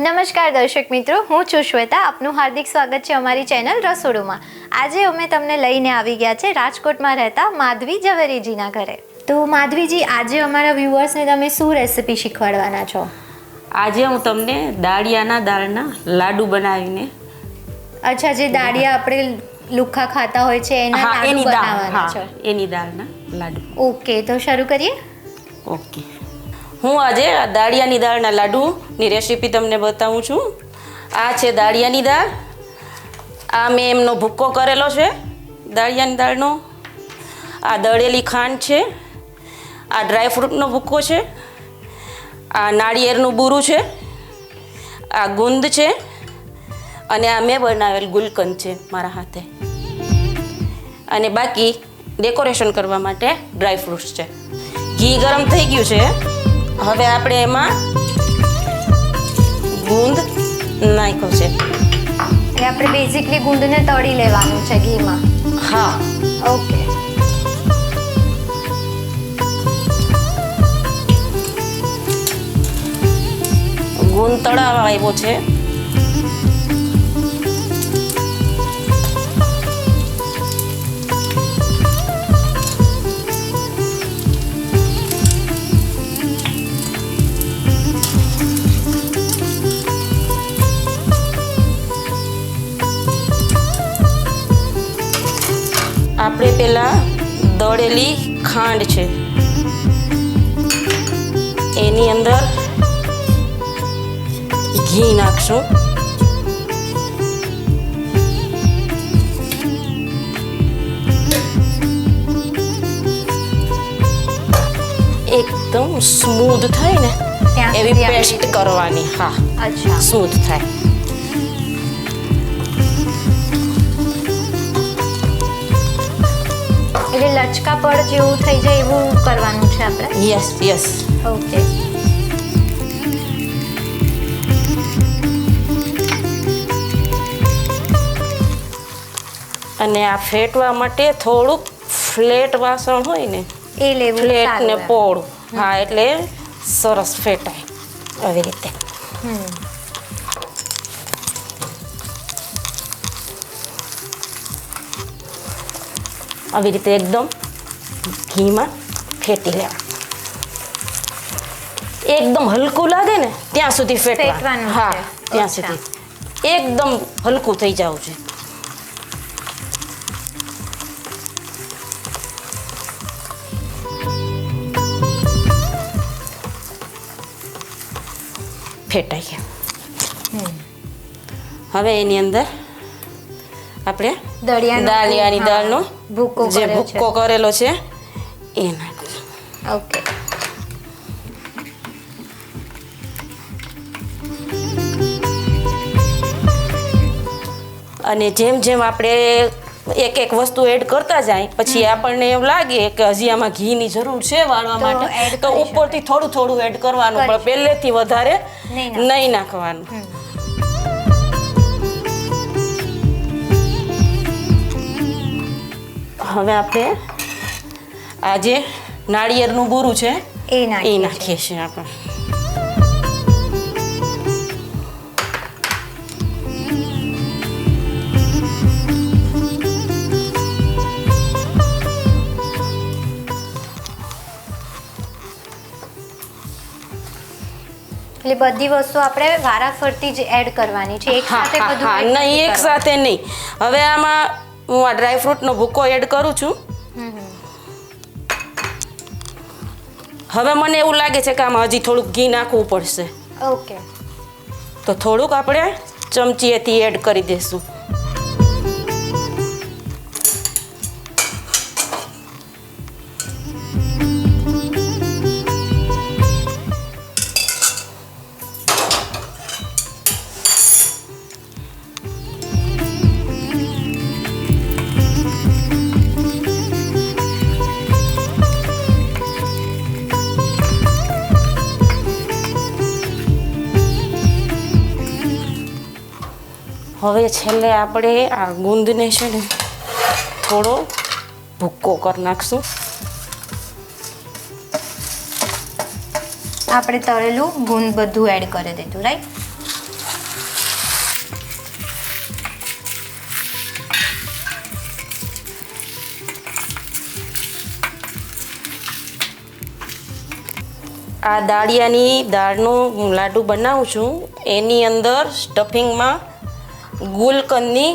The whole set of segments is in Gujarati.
નમસ્કાર દર્શક મિત્રો હું છું શ્વેતા. આપનું હાર્દિક સ્વાગત છે અમારી ચેનલ રસોડુમાં. આજે અમે તમને લઈને આવી ગયા છે રાજકોટમાં રહેતા માધવી ઝવેરીજીના ઘરે. તો માધવીજી આજે અમારા વ્યુઅર્સને તમે શું રેસિપી શીખવાડવાના છો? આજે હું તમને દાળિયાના દાળના લાડુ બનાવીને અચ્છા જે દાળિયા આપણે લુખા ખાતા હોય છે એના લાડુ બનાવવાના છો. એની દાળના લાડુ. ઓકે તો શરૂ કરીએ? ઓકે. હું આજે આ દાળિયાની દાળના લાડુની રેસીપી તમને બતાવું છું. આ છે દાળિયાની દાળ. આ મેં એમનો ભૂક્કો કરેલો છે, દાળિયાની દાળનો. આ દળેલી ખાંડ છે, આ ડ્રાયફ્રૂટનો ભૂક્કો છે, આ નાળિયેરનું બૂરું છે, આ ગુંદ છે, અને આ મેં બનાવેલ ગુલકંદ છે મારા હાથે. અને બાકી ડેકોરેશન કરવા માટે ડ્રાયફ્રૂટ્સ છે. ઘી ગરમ થઈ ગયું છે. હવે આપણે એમાં ગુંદ નાખ્યો છે. એટલે આપણે બેઝિકલી ગુંદને તળી લેવાનું છે ઘીમાં. હા. ઓકે ગુંદ તળાવા આવ્યો છે. પેલા દળેલી ખાંડ છે. એની અંદર ઘી નાખશું. એકદમ સ્મૂધ થાય ને એવી પેસ્ટ કરવાની હા. સ્મૂથ થાય. એટલે લચકા પડ જેવું થઈ જાય એવું કરવાનું છે આપણે? યસ યસ ઓકે અને આ ફેટવા માટે થોડુંક ફ્લેટ વાસણ હોય ને એ લેવું ફ્લેટ ને. પોળું. હા એટલે સરસ ફેટાય. આવી રીતે. હમ. આવી રીતે એકદમ ઘીમાં ફેટી લેવા. એકદમ હલકું લાગે ને ત્યાં સુધી ફેટવાનું હા ત્યાં સુધી. એકદમ હલકું થઈ જવું છે. ફેટાઈ ગયા. હવે એની અંદર આપણે દાળિયાની દાળનો ભૂકો જે ભૂકો કરેલો છે એ નાખશું ઓકે. અને જેમ જેમ આપણે એક એક વસ્તુ એડ કરતા જાય પછી આપણને એવું લાગે કે હજી આમાં ઘીની જરૂર છે વાળવા માટે તો ઉપરથી થોડું થોડું એડ કરવાનું પણ પહેલેથી વધારે નહીં નાખવાનું. હવે આપણે આ જે નાળિયેરનું બોરું છે એ નાખીએ છીએ. આપણે. એટલે બધી વસ્તુ આપણે વારાફરતી જ એડ કરવાની છે. એક સાથે બધું નહીં એક સાથે નહીં. હવે આમાં હું આ ડ્રાયફ્રૂટનો ભૂકો એડ કરું છું. હવે મને એવું લાગે છે કે આમાં હજી થોડુંક ઘી નાખવું પડશે. ઓકે તો થોડુંક આપણે ચમચીએથી એડ કરી દઈશું હવે છેલ્લે આપણે આ ગુંદને છે ને થોડો ભૂક્કો કરી નાખશું. આપણે તળેલું ગુંદ બધું એડ કરી દીધું રાઈટ આ દાળિયાની દાળનું લાડુ બનાવું છું. એની અંદર સ્ટફિંગમાં ગુલકંદની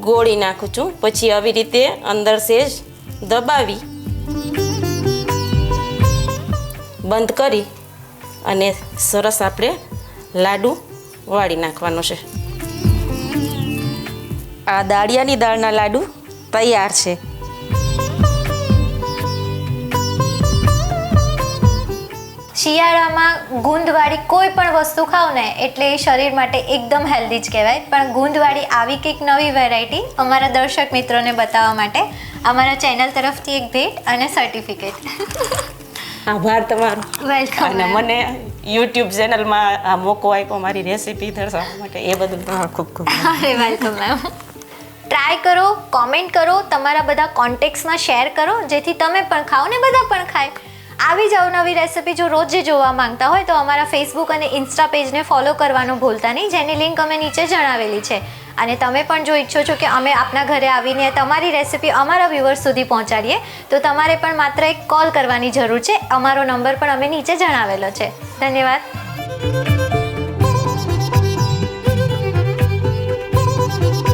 ગોળી નાખું છું. પછી આવી રીતે અંદર સેજ દબાવી, બંધ કરી અને સરસ આપણે લાડુ વાળી નાખવાનો છે. આ દાળિયાની દાળના લાડુ તૈયાર છે. શિયાળામાં ગુંદવાળી કોઈ પણ વસ્તુ ખાવ ને એટલે એ શરીર માટે એકદમ હેલ્ધી જ કહેવાય. પણ ગુંદવાળી આવી કંઈક નવી વેરાયટી અમારા દર્શક મિત્રોને બતાવવા માટે અમારા ચેનલ તરફથી એક ભેટ અને સર્ટિફિકેટ આભાર તમારો. વેલકમ અને મને યુટ્યુબ ચેનલમાં આ મોકો આપ્યો મારી રેસીપી દર્શાવવા માટે. એ બધું ખૂબ ખૂબ. અરે વેલકમ મેમ ટ્રાય કરો કોમેન્ટ કરો તમારા બધા કોન્ટેક્ટ્સમાં શેર કરો જેથી તમે પણ ખાઓ ને બધા પણ ખાય. આવી જ અવનવી રેસિપી જો રોજ જોવા માંગતા હોય તો અમારા ફેસબુક અને ઇન્સ્ટા પેજને ફોલો કરવાનું ભૂલતા નહીં, જેની લિંક અમે નીચે જણાવેલી છે. અને તમે પણ જો ઈચ્છો છો કે અમે આપના ઘરે આવીને તમારી રેસિપી અમારા વ્યુઅર્સ સુધી પહોંચાડીએ, તો તમારે પણ માત્ર એક કોલ કરવાની જરૂર છે. અમારો નંબર પણ અમે નીચે જણાવેલો છે. ધન્યવાદ.